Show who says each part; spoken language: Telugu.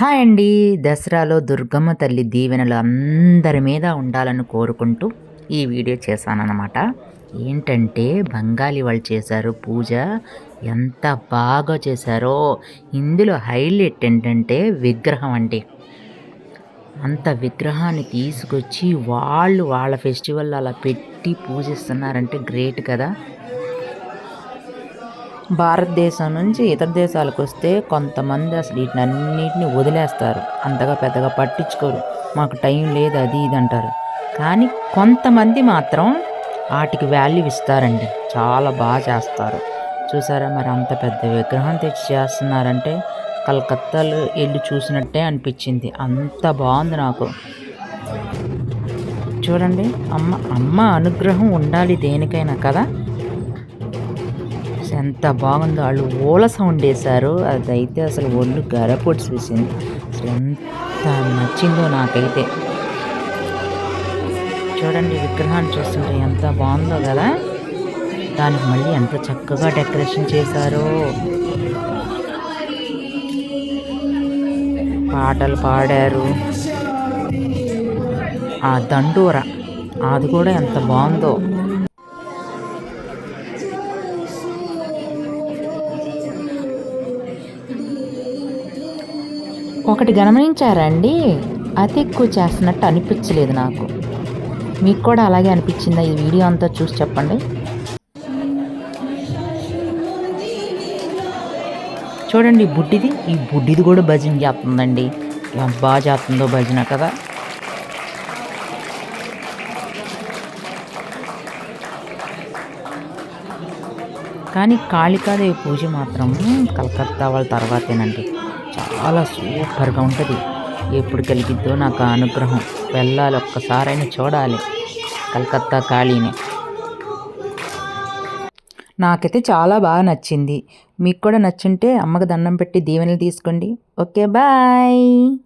Speaker 1: హాయ్ అండి. దసరాలో దుర్గమ్మ తల్లి దీవెనలు అందరి మీద ఉండాలని కోరుకుంటూ ఈ వీడియో చేశానన్నమాట. ఏంటంటే బెంగాలీ వాళ్ళు చేశారు పూజ. ఎంత బాగా చేశారో. ఇందులో హైలైట్ ఏంటంటే విగ్రహం అండి. అంత విగ్రహాన్ని తీసుకొచ్చి వాళ్ళు వాళ్ళ ఫెస్టివల్ అలా పెట్టి పూజిస్తున్నారంటే గ్రేట్ కదా. భారతదేశం నుంచి ఇతర దేశాలకు వస్తే కొంతమంది అసలు వీటిని అన్నిటిని వదిలేస్తారు. అంతగా పెద్దగా పట్టించుకోరు. మాకు టైం లేదు అది ఇది అంటారు. కానీ కొంతమంది మాత్రం వాటికి వాల్యూ ఇస్తారండి. చాలా బాగా చేస్తారు. చూసారా మరి అంత పెద్ద విగ్రహం తెచ్చి చేస్తున్నారంటే కలకత్తాలో వెళ్ళి చూసినట్టే అనిపించింది. అంత బాగుంది నాకు. చూడండి అమ్మ అమ్మ అనుగ్రహం ఉండాలి దేనికైనా కదా? ఎంత బాగుందో. వాళ్ళు ఓల సౌండ్ వేశారు. అదైతే అసలు ఒళ్ళు గరపొడి చూసింది అసలు ఎంత నచ్చిందో నాకైతే. చూడండి విగ్రహాన్ని చూస్తుంటే ఎంత బాగుందో కదా. దానికి మళ్ళీ ఎంత చక్కగా డెకరేషన్ చేశారో. పాటలు పాడారు. ఆ దండూర అది కూడా ఎంత బాగుందో. ఒకటి గమనించారండి? అతి ఎక్కువ చేస్తున్నట్టు అనిపించలేదు నాకు. మీకు కూడా అలాగే అనిపించిందా ఈ వీడియో అంతా చూసి చెప్పండి. చూడండి ఈ బుడ్డిది. ఈ బుడ్డిది కూడా భజన చేస్తుందండి. బాగా చేస్తుందో భజన కదా. కానీ కాళికాదేవి పూజ మాత్రం కలకత్తా వాళ్ళ తర్వాతేనండి. చాలా సూపర్గా ఉంటుంది. ఎప్పుడు కలిగిద్దో నాకు అనుగ్రహం. వెళ్ళాలి ఒక్కసారైనా చూడాలి. కలకత్తా ఖాళీని. నాకైతే చాలా బాగా నచ్చింది. మీకు కూడా నచ్చుంటే అమ్మకు దండం పెట్టి దీవెనలు తీసుకోండి. Okay bye.